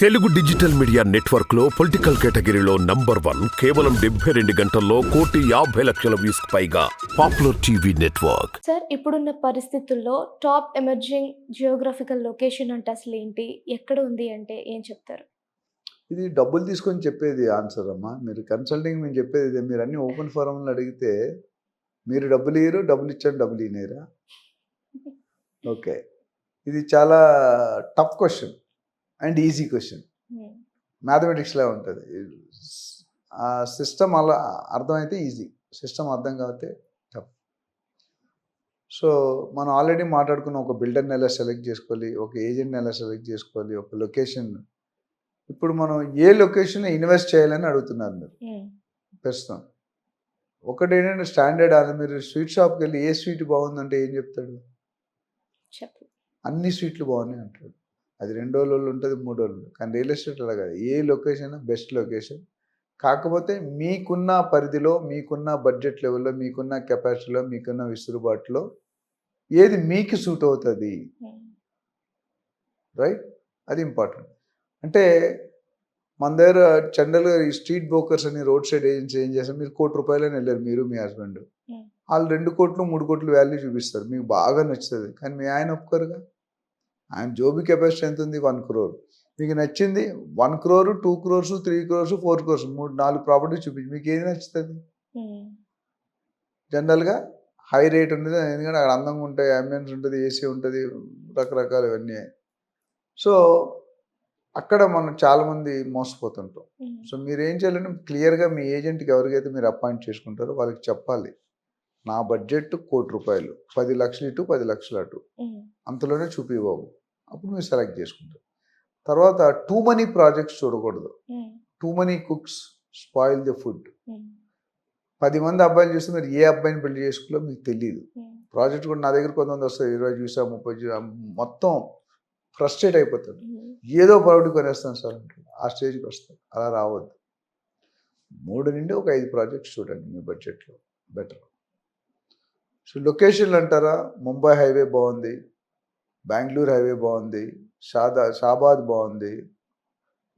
Telugu digital media నెట్వర్క్లో political కేటగిరీలో number one కేవలం డెబ్బై రెండు గంటల్లో కోటి యాభై లక్షల వ్యూస్ పైగా పాపులర్ టీవీ నెట్వర్క్. సార్ ఇప్పుడున్న పరిస్థితుల్లో టాప్ ఎమర్జింగ్ జియోగ్రఫికల్ లొకేషన్ అంటే అసలు ఏంటి? ఎక్కడ ఉంది అంటే ఏం చెప్తారు? ఇది డబ్బులు తీసుకొని చెప్పేది ఆన్సర్ అమ్మా. మీరు కన్సల్టింగ్ మేము చెప్పేది ఇదే. మీరు అన్ని ఓపెన్ ఫోరంలో అడిగితే మీరు డబ్బులు ఇయ్యరు డబ్బులు ఇచ్చారు డబ్బులు ఇనేరా ఓకే. ఇది చాలా tough question and easy question. మ్యాథమెటిక్స్లో ఉంటుంది. ఆ సిస్టమ్ అలా అర్థమైతే ఈజీ. సిస్టమ్ అర్థం కాకపోతే టఫ్. సో మనం ఆల్రెడీ మాట్లాడుకున్న ఒక బిల్డర్ని ఎలా సెలెక్ట్ చేసుకోవాలి ఒక ఏజెంట్ని ఎలా సెలెక్ట్ చేసుకోవాలి ఒక లొకేషన్. ఇప్పుడు మనం ఏ లొకేషన్లో ఇన్వెస్ట్ చేయాలని అడుగుతున్నారు మీరు. ప్రస్తుతం. ఒకటి ఏంటంటే స్టాండర్డ్ అది మీరు స్వీట్ షాప్కి వెళ్ళి ఏ స్వీట్ బాగుందంటే ఏం చెప్తాడు? అన్ని స్వీట్లు బాగున్నాయి అంటాడు. అది రెండు రోజులు ఉంటుంది మూడు రోజులు. కానీ రియల్ ఎస్టేట్ అలా కాదు. ఏ లొకేషన్ బెస్ట్ లొకేషన్. కాకపోతే మీకున్న పరిధిలో మీకున్న బడ్జెట్ లెవెల్లో మీకున్న కెపాసిటీలో మీకున్న విసులుబాటులో ఏది మీకు సూట్ అవుతుంది? Hmm. రైట్? అది ఇంపార్టెంట్. అంటే మన దగ్గర జనరల్గా ఈ స్ట్రీట్ బ్రోకర్స్ అని రోడ్ సైడ్ ఏజెన్సీ ఏం చేస్తారు? మీరు కోటి రూపాయలని వెళ్ళారు మీరు మీ హస్బెండ్. Hmm. వాళ్ళు రెండు కోట్లు మూడు కోట్లు వాల్యూ చూపిస్తారు. మీకు బాగా నచ్చుతుంది. కానీ మీ ఆయన ఒప్పుకోరుగా? ఆయన జోబీ కెపాసిటీ ఎంత ఉంది వన్ క్రోర్. మీకు నచ్చింది? One crore two crores three crores four crores మూడు నాలుగు ప్రాపర్టీస్ చూపించి. మీకు ఏది నచ్చుతుంది. జనరల్గా హై రేట్ ఉంటుంది ఎందుకంటే అక్కడ అందంగా ఉంటాయి అంబియన్స్ ఉంటుంది ఏసీ ఉంటుంది రకరకాలు ఇవన్నీ. సో అక్కడ మనం చాలామంది మోసపోతుంటాం. సో మీరు ఏం చేయాలంటే క్లియర్గా మీ ఏజెంట్కి ఎవరికైతే మీరు అపాయింట్ చేసుకుంటారో వాళ్ళకి చెప్పాలి. నా బడ్జెట్ కోటి రూపాయలు. పది లక్షలు ఇటు పది లక్షలు అటు. అంతలోనే చూపి బాబు అప్పుడు మీరు సెలెక్ట్ చేసుకుంటారు తర్వాత టూ మనీ ప్రాజెక్ట్స్ చూడకూడదు. Too many cooks spoil the food. పది మంది అబ్బాయిలు చూస్తే మీరు ఏ అబ్బాయిని పెళ్ళి చేసుకోవాలో మీకు తెలియదు. ప్రాజెక్ట్ కూడా నా దగ్గర కొంతమంది వస్తాయి ఇరవై చూసా ముప్పై చూసా మొత్తం ఫ్రస్ట్రేట్ అయిపోతాడు. ఏదో ప్రాపర్టీ కొనేస్తాను సార్ ఆ స్టేజ్కి వస్తాడు అలా రావద్దు. మూడు నుండి ఒక ఐదు ప్రాజెక్ట్స్ చూడండి మీ బడ్జెట్లో. బెటర్. సో లొకేషన్లు అంటారా? ముంబై హైవే బాగుంది. బెంగళూరు హైవే బాగుంది. షాదా షాబాద్ బాగుంది.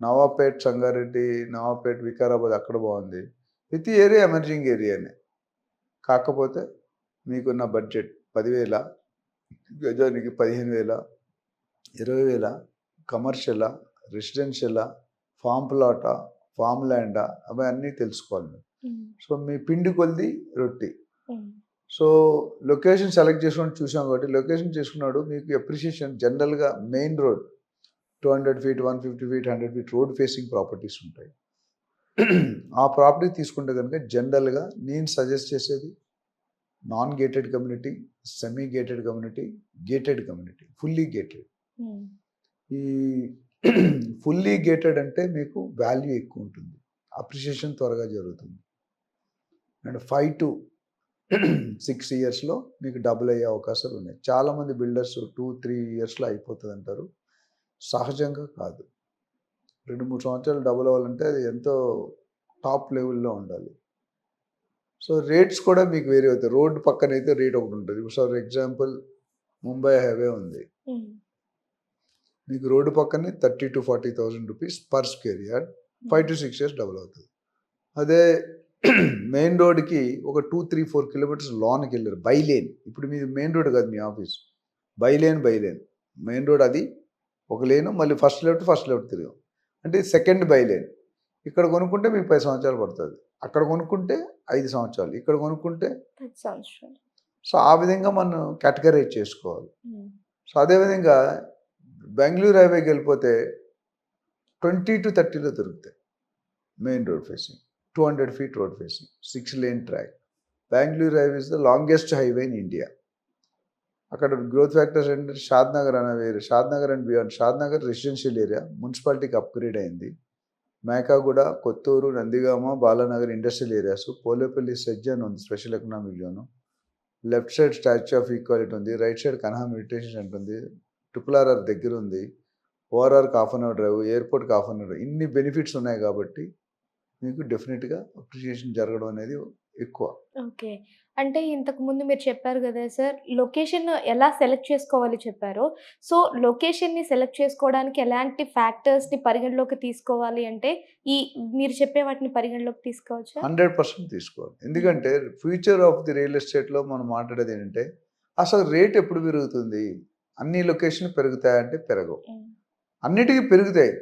నవాపేట్ సంగారెడ్డి నవాపేట్ వికారాబాద్ అక్కడ బాగుంది. ప్రతి ఏరియా ఎమర్జింగ్ ఏరియానే కాకపోతే మీకున్న బడ్జెట్ పదివేల గజానికి పదిహేను వేల ఇరవై వేల కమర్షియలా రెసిడెన్షియలా ఫామ్ ప్లాటా ఫామ్ ల్యాండా అవి అన్నీ తెలుసుకోవాలి. మీరు. Hmm. సో మీ పిండి కొలిది రొట్టి. Hmm. సో లొకేషన్ సెలెక్ట్ చేసుకుని చూసాం కాబట్టి లొకేషన్ చేసుకున్నాడు మీకు ఎప్రిషియేషన్ జనరల్గా main road two hundred feet one fifty feet hundred feet road facing properties ఉంటాయి. ఆ ప్రాపర్టీ తీసుకుంటే కనుక జనరల్గా నేను సజెస్ట్ చేసేది non gated community semi gated community gated community fully gated. ఈ ఫుల్లీ గేటెడ్ అంటే మీకు వాల్యూ ఎక్కువ ఉంటుంది. అప్రిషియేషన్ త్వరగా జరుగుతుంది. అండ్ ఫైవ్ టు సిక్స్ ఇయర్స్లో మీకు డబుల్ అయ్యే అవకాశాలు ఉన్నాయి. చాలామంది బిల్డర్స్ టూ త్రీ ఇయర్స్లో అయిపోతుంది అంటారు. సహజంగా కాదు. రెండు మూడు సంవత్సరాలు డబుల్ అవ్వాలంటే అది ఎంతో టాప్ లెవెల్లో ఉండాలి. సో రేట్స్ కూడా మీకు వేరే అవుతాయి. రోడ్డు పక్కన అయితే రేట్ ఒకటి ఉంటుంది. ఫర్ ఎగ్జాంపుల్ ముంబై హైవే ఉంది. మీకు రోడ్డు పక్కనే thirty to forty thousand rupees per square yard. Five to six years double అవుతుంది. అదే మెయిన్ రోడ్కి ఒక టూ త్రీ ఫోర్ కిలోమీటర్స్ లోన్కి వెళ్ళారు. By lane. ఇప్పుడు మీది మెయిన్ రోడ్ కాదు మీ office by lane by lane. Main road అది ఒక లేను మళ్ళీ ఫస్ట్ లెఫ్ట్ ఫస్ట్ లెఫ్ట్ తిరిగాం. అంటే సెకండ్ బై లేన్. ఇక్కడ కొనుక్కుంటే మీకు పది సంవత్సరాలు పడుతుంది. అక్కడ కొనుక్కుంటే ఐదు సంవత్సరాలు. ఇక్కడ కొనుక్కుంటే సంవత్సరాలు. సో ఆ విధంగా మనం కేటగరైజ్ చేసుకోవాలి. Hmm. సో అదేవిధంగా బెంగళూరు హైవేకి వెళ్ళిపోతే ట్వంటీ టు థర్టీలో దొరుకుతాయి. Main road facing two hundred feet road facing six lane track Bengaluru highway is the longest highway in India అక్కడ గ్రోత్ ఫ్యాక్టర్స్ ఏంటంటే షాద్ నగర్ అనే వేరే Shadnagar and beyond Shadnagar residential area మున్సిపాలిటీకి అప్గ్రేడ్ అయింది. Mekaguda Kothur Nandigama Balanagar industrial areas Polepally SEZ అని ఉంది special economic zone left side statue of equality ఉంది right side Kanha meditation centre ఉంది triple RR దగ్గర ఉంది ఓఆర్ఆర్కి హాఫ్ అన్ అవర్ డ్రైవ్ ఎయిర్పోర్ట్కి హాఫ్ అన్ అవర్ ఇన్ని బెనిఫిట్స్ ఉన్నాయి కాబట్టి మీకు డెఫినెట్గా అప్రిషియేషన్ జరగడం అనేది ఎక్కువ. ఓకే. అంటే ఇంతకు ముందు మీరు చెప్పారు కదా సార్ లొకేషన్ ఎలా సెలెక్ట్ చేసుకోవాలి చెప్పారో. సో లొకేషన్ని సెలెక్ట్ చేసుకోవడానికి ఎలాంటి ఫ్యాక్టర్స్ని పరిగణలోకి తీసుకోవాలి అంటే ఈ మీరు చెప్పే వాటిని పరిగణలోకి తీసుకోవచ్చా? హండ్రెడ్ పర్సెంట్ తీసుకోవాలి. ఎందుకంటే ఫ్యూచర్ ఆఫ్ ది రియల్ ఎస్టేట్లో మనం మాట్లాడేది ఏంటంటే అసలు రేట్ ఎప్పుడు పెరుగుతుంది? అన్ని లొకేషన్ పెరుగుతాయంటే పెరగవు. అన్నిటికీ పెరుగుతాయి.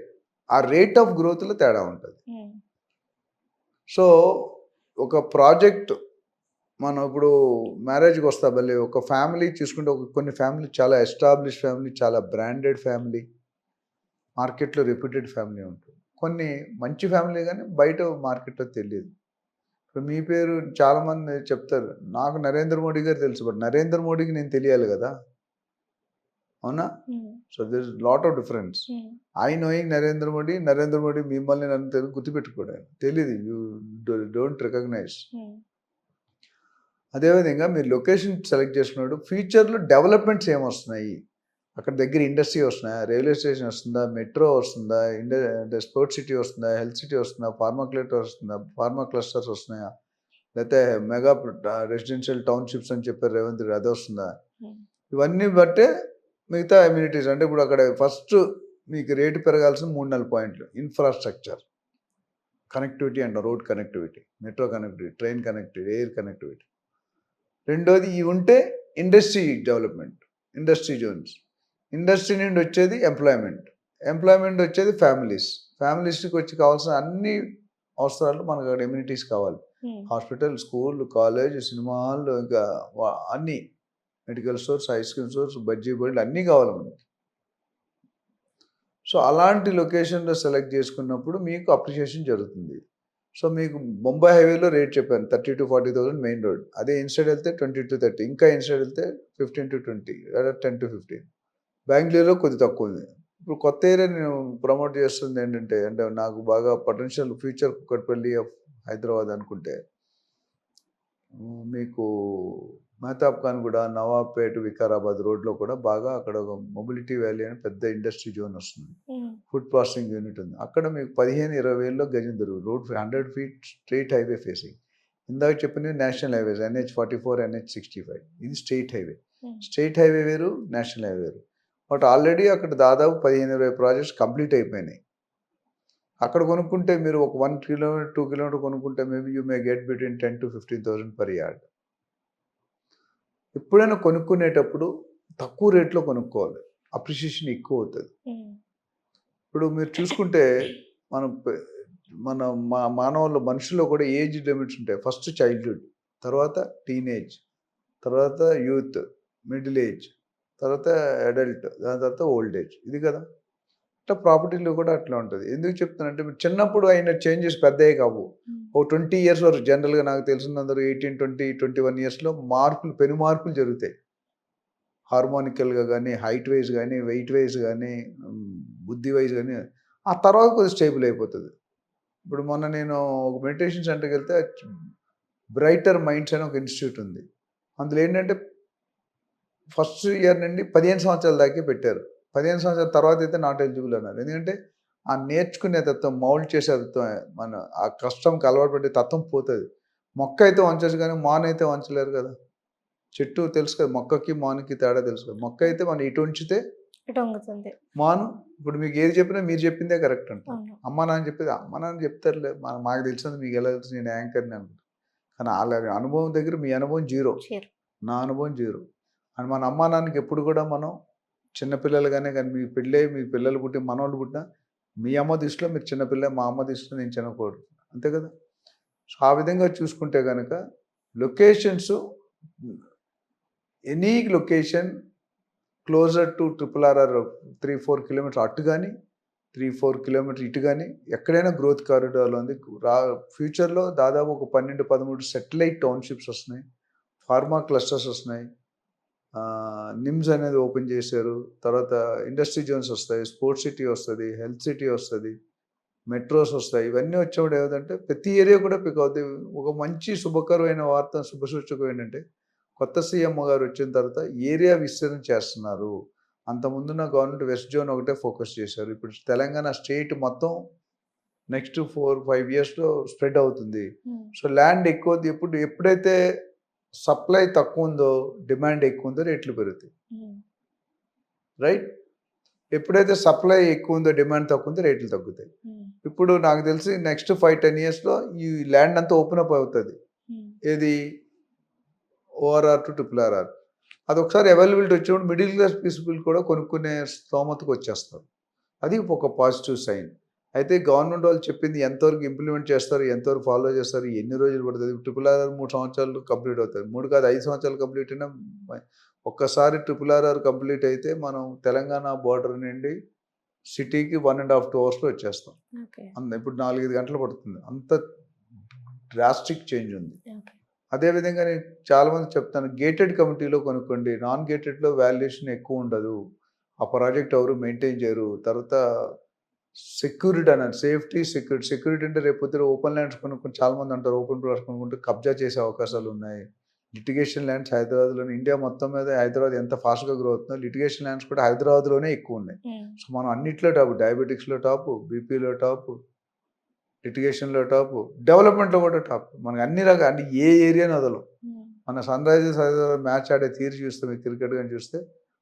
ఆ రేట్ ఆఫ్ గ్రోత్లో తేడా ఉంటుంది. సో ఒక ప్రాజెక్ట్ మనం ఇప్పుడు మ్యారేజ్కి వస్తా మళ్ళీ ఒక ఫ్యామిలీ చూసుకుంటే ఒక కొన్ని ఫ్యామిలీ చాలా ఎస్టాబ్లిష్ ఫ్యామిలీ చాలా బ్రాండెడ్ ఫ్యామిలీ మార్కెట్లో రిప్యూటెడ్ ఫ్యామిలీ ఉంటుంది కొన్ని మంచి ఫ్యామిలీ కానీ బయట మార్కెట్లో తెలియదు ఇప్పుడు మీ పేరు చాలామంది చెప్తారు నాకు నరేంద్ర మోడీ గారు తెలుసు బట్ నరేంద్ర మోడీకి నేను తెలియాలి కదా? అవునా? So this lot of difference I knowing Narendra Modi Narendra Modi మిమ్మల్ని నన్ను తెలుగు గుర్తుపెట్టుకోవడానికి తెలియదు యూ డోంట్ రికగ్నైజ్ ఉమ్, అదేవిధంగా మీరు లొకేషన్ సెలెక్ట్ చేసుకున్నప్పుడు ఫ్యూచర్లో డెవలప్మెంట్స్ ఏమొస్తున్నాయి? అక్కడ దగ్గర ఇండస్ట్రీ వస్తున్నాయా రైల్వే స్టేషన్ వస్తుందా? మెట్రో వస్తుందా? ఇండ అంటే స్పోర్ట్స్ సిటీ వస్తుందా? హెల్త్ సిటీ వస్తుందా? ఫార్మా క్లస్టర్ వస్తుందా? ఫార్మా క్లస్టర్స్ వస్తున్నాయా? లేకపోతే మెగా రెసిడెన్షియల్ టౌన్షిప్స్ అని చెప్పారు రేవంత్ రెడ్డి అది వస్తుందా? ఉమ్, ఇవన్నీ బట్టే మిగతా అమ్యూనిటీస్ అంటే ఇప్పుడు అక్కడ ఫస్ట్ మీకు రేటు పెరగాల్సిన మూడు నెలల పాయింట్లు. ఇన్ఫ్రాస్ట్రక్చర్ కనెక్టివిటీ అంట road connectivity metro connectivity train connectivity air connectivity రెండోది ఇవి ఉంటే industry development industry zones industry నుండి వచ్చేది ఎంప్లాయ్మెంట్ ఎంప్లాయ్మెంట్ వచ్చేది ఫ్యామిలీస్ ఫ్యామిలీస్కి వచ్చి కావాల్సిన అన్ని అవసరాలు మనకు అక్కడ ఎమ్యూనిటీస్ కావాలి. Hospital school college cinema hall ఇంకా అన్నీ medical stores ice cream stores bajji బళ్ళు అన్నీ కావాలి మనకి సో అలాంటి లొకేషన్లో సెలెక్ట్ చేసుకున్నప్పుడు మీకు అప్రిషియేషన్ జరుగుతుంది. సో మీకు బొంబాయి హైవేలో రేట్ చెప్పాను thirty to forty thousand main road. అదే ఇన్స్టైడ్ వెళ్తే ట్వంటీ టు థర్టీ ఇంకా ఇన్స్టెడ్ వెళ్తే ఫిఫ్టీన్ టు ట్వంటీ లేదా టెన్ టు ఫిఫ్టీన్. బెంగళూరులో కొద్ది తక్కువ ఉంది. ఇప్పుడు కొత్త ఏరియా నేను ప్రమోట్ చేస్తుంది ఏంటంటే అంటే నాకు బాగా potential future Kukatpally of Hyderabad అనుకుంటే మీకు మహతాబ్ ఖాన్ కూడా నవాబ్పేట వికారాబాద్ రోడ్లో కూడా బాగా అక్కడ ఒక మొబిలిటీ వ్యాలీ అని పెద్ద ఇండస్ట్రీ జోన్ వస్తుంది. ఫుడ్ ప్రాసెసింగ్ యూనిట్ ఉంది. అక్కడ మీకు పదిహేను ఇరవై వేల్లో గజం దొరుకుతుంది road hundred feet straight highway facing. ఇందాక చెప్పినవి national highways NH forty four NH sixty five ఇది స్టేట్ హైవే. స్టేట్ హైవే వేరు నేషనల్ హైవే వేరు. బట్ ఆల్రెడీ అక్కడ దాదాపు పదిహేను ఇరవై ప్రాజెక్ట్స్ కంప్లీట్ అయిపోయినాయి. అక్కడ కొనుక్కుంటే మీరు ఒక వన్ కిలోమీటర్ టూ కిలోమీటర్ కొనుక్కుంటే maybe you may get between ten to fifteen thousand per yard ఎప్పుడైనా కొనుక్కునేటప్పుడు తక్కువ రేట్లో కొనుక్కోవాలి. అప్రిషియేషన్ ఎక్కువ అవుతుంది. ఉమ్, ఇప్పుడు మీరు చూసుకుంటే మనం మన మా మానవుల మనుషుల్లో కూడా ఏజ్ లిమిట్స్ ఉంటాయి. ఫస్ట్ చైల్డ్హుడ్ తర్వాత టీనేజ్ తర్వాత యూత్ మిడిల్ ఏజ్ తర్వాత అడల్ట్ దాని తర్వాత ఓల్డ్ ఏజ్ ఇది కదా? అట్లా ప్రాపర్టీలో కూడా అట్లా ఉంటుంది. ఎందుకు చెప్తానంటే చిన్నప్పుడు అయిన చేంజెస్ పెద్దవి కావు. ఓ ట్వంటీ ఇయర్స్ వరకు జనరల్గా నాకు తెలిసినందరూ ఎయిటీన్ ట్వంటీ ట్వంటీ వన్ ఇయర్స్లో మార్పులు పెను మార్పులు జరుగుతాయి. హార్మోనికల్గా కానీ హైట్ వైజ్ కానీ వెయిట్ వైజ్ కానీ బుద్ధి వైజ్ కానీ ఆ తర్వాత కొద్దిగా స్టేబుల్ అయిపోతుంది. ఇప్పుడు మొన్న నేను ఒక మెడిటేషన్ సెంటర్కి వెళ్తే బ్రైటర్ మైండ్స్ అని ఒక ఇన్స్టిట్యూట్ ఉంది. అందులో ఏంటంటే ఫస్ట్ ఇయర్ నుండి పదిహేను సంవత్సరాల దాకా పెట్టారు. పదిహేను సంవత్సరాల తర్వాత అయితే నాట్ ఎలిజిబుల్ అన్నారు. ఎందుకంటే ఆ నేర్చుకునే తత్వం మౌల్డ్ చేసే తత్వం మన ఆ కష్టంకి అలవాటు పడే తత్వం పోతుంది. మొక్క అయితే వంచచ్చు కానీ మాన్ అయితే వంచలేరు కదా. చెట్టు తెలుసు కదా మొక్కకి మానుకి తేడా తెలుసు కదా. మొక్క అయితే మనం ఇటు ఉంచితే మాను ఇప్పుడు మీకు ఏది చెప్పినా మీరు చెప్పిందే కరెక్ట్ అంట. అమ్మ నాన్న చెప్పేది అమ్మ నాన్న చెప్తారులే. మన మాకు తెలిసింది మీకు ఎలా తెలుసు నేను యాంకర్ని అనుకుంటా. కానీ వాళ్ళ అనుభవం దగ్గర మీ అనుభవం జీరో నా అనుభవం జీరో అని మన అమ్మా నాన్నకి ఎప్పుడు కూడా మనం చిన్నపిల్లలుగానే కానీ మీ పెళ్ళే మీ పిల్లలు పుట్టి మనవాళ్ళు పుట్టినా మీ అమ్మ దృష్టిలో మీరు చిన్నపిల్ల మా అమ్మ దృష్టిలో నేను చిన్నకోడు. అంతే కదా? సో ఆ విధంగా చూసుకుంటే కనుక locations any location closer to triple RR three four kilometre అటు కానీ త్రీ ఫోర్ కిలోమీటర్ ఇటు కానీ ఎక్కడైనా గ్రోత్ కారిడార్లో ఉంది. రా ఫ్యూచర్లో దాదాపు ఒక పన్నెండు పదమూడు సెటిలైట్ టౌన్షిప్స్ వస్తున్నాయి. ఫార్మా క్లస్టర్స్ వస్తున్నాయి. నిమ్స్ అనేది ఓపెన్ చేశారు. తర్వాత ఇండస్ట్రీ జోన్స్ వస్తాయి స్పోర్ట్స్ సిటీ వస్తుంది హెల్త్ సిటీ వస్తుంది మెట్రోస్ వస్తాయి. ఇవన్నీ వచ్చినప్పుడు ఏమిటంటే ప్రతి ఏరియా కూడా పిక్ అవుతాయి ఒక మంచి శుభకరమైన వార్త శుభసూచకం ఏంటంటే కొత్త సీఎం గారు వచ్చిన తర్వాత ఏరియా విస్తరణ చేస్తున్నారు. అంతకుముందున్న గవర్నమెంట్ వెస్ట్ జోన్ ఒకటే ఫోకస్ చేశారు. ఇప్పుడు తెలంగాణ స్టేట్ మొత్తం నెక్స్ట్ ఫోర్ ఫైవ్ ఇయర్స్లో స్ప్రెడ్ అవుతుంది. సో ల్యాండ్ ఎక్కువ ఎప్పుడు ఎప్పుడైతే సప్లై తక్కువ ఉందో డిమాండ్ ఎక్కువ ఉందో రేట్లు పెరుగుతాయి. ఉమ్, రైట్? ఎప్పుడైతే సప్లై ఎక్కువ ఉందో డిమాండ్ తక్కువ ఉందో రేట్లు తగ్గుతాయి. ఉమ్, ఇప్పుడు నాకు తెలిసి నెక్స్ట్ ఫైవ్ టెన్ ఇయర్స్లో ఈ ల్యాండ్ అంతా ఓపెన్ అప్ అవుతుంది. ఉమ్, ఏది? ఓఆర్ఆర్ టు ట్రిపుల్ ఆర్ఆర్ అది ఒకసారి అవైలబిలిటీ వచ్చినప్పుడు మిడిల్ క్లాస్ పీపుల్ కూడా కొనుక్కునే స్తోమతకు వచ్చేస్తారు. అది ఒక పాజిటివ్ సైన్. అయితే గవర్నమెంట్ వాళ్ళు చెప్పింది ఎంతవరకు ఇంప్లిమెంట్ చేస్తారు ఎంతవరకు ఫాలో చేస్తారు ఎన్ని రోజులు పడుతుంది? ట్రిపుల్ ఆర్ఆర్ మూడు సంవత్సరాలు కంప్లీట్ అవుతుంది. మూడు కాదు ఐదు సంవత్సరాలు కంప్లీట్ అయినా ఒక్కసారి ట్రిపుల్ ఆర్ఆర్ కంప్లీట్ అయితే మనం తెలంగాణ బార్డర్ నుండి సిటీకి వన్ అండ్ హాఫ్ టూ అవర్స్లో వచ్చేస్తాం. అంత ఇప్పుడు నాలుగైదు గంటలు పడుతుంది. అంత డ్రాస్టిక్ చేంజ్ ఉంది. అదేవిధంగా నేను చాలామంది చెప్తాను గేటెడ్ కమిటీలో కొనుక్కోండి. నాన్ గేటెడ్లో వాల్యుయేషన్ ఎక్కువ ఉండదు. ఆ ప్రాజెక్ట్ ఎవరు మెయింటైన్ చేయరు. తర్వాత సెక్యూరిటీ అన్నారు. Safety security. సెక్యూరిటీ అంటే రేపు పొద్దున ఓపెన్ ల్యాండ్స్ కొనుక్కొని చాలామంది అంటారు. ఓపెన్ ప్లాట్స్ కొనుక్కుంటే కబ్జా చేసే అవకాశాలు ఉన్నాయి. లిటిగేషన్ ల్యాండ్స్ హైదరాబాద్లోనే ఇండియా మొత్తం మీద హైదరాబాద్ ఎంత ఫాస్ట్గా గ్రో అవుతుందో లిటిగేషన్ ల్యాండ్స్ కూడా హైదరాబాద్లోనే ఎక్కువ ఉన్నాయి. ఉమ్, సో మనం అన్నిట్లో టాప్ డయాబెటిక్స్లో టాప్ బీపీలో టాప్ లిటిగేషన్లో టాప్ డెవలప్మెంట్లో కూడా టాప్. మనకి అన్ని రకాల అంటే ఏ ఏరియాని వదలం. ఉమ్, మన సన్ రైజర్స్ హైదరాబాద్ మ్యాచ్ ఆడే తీరు చూస్తే మీరు క్రికెట్ కానీ చూస్తే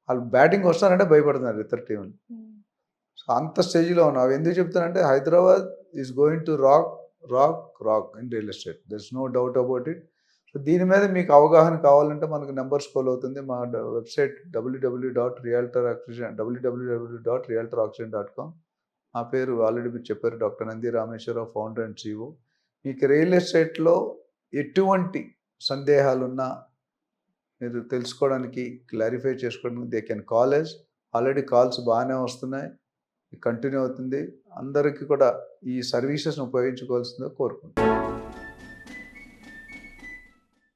వాళ్ళు బ్యాటింగ్ వస్తారంటే భయపడుతున్నారు ఇతర టీంలు. ఉమ్, సో అంత స్టేజ్లో ఉన్నాం అవి ఎందుకు చెప్తానంటే Hyderabad is going to rock rock rock in real estate. There's no doubt about it so దీని మీద మీకు అవగాహన కావాలంటే మనకు నెంబర్స్ కాల్ అవుతుంది. మా website WW dot realtor oxygen WWW dot realtor oxygen dot com నా పేరు ఆల్రెడీ మీరు చెప్పారు doctor Nandi Rameshwararao founder and CEO మీకు రియల్ ఎస్టేట్లో ఎటువంటి సందేహాలున్నా మీరు తెలుసుకోవడానికి క్లారిఫై చేసుకోవడానికి they can college already calls బాగానే వస్తున్నాయి. కంటిన్యూ అవుతుంది. అందరికీ కూడా ఈ సర్వీసెస్ను ఉపయోగించుకోవాల్సిందిగా కోరుకుంటున్నాను.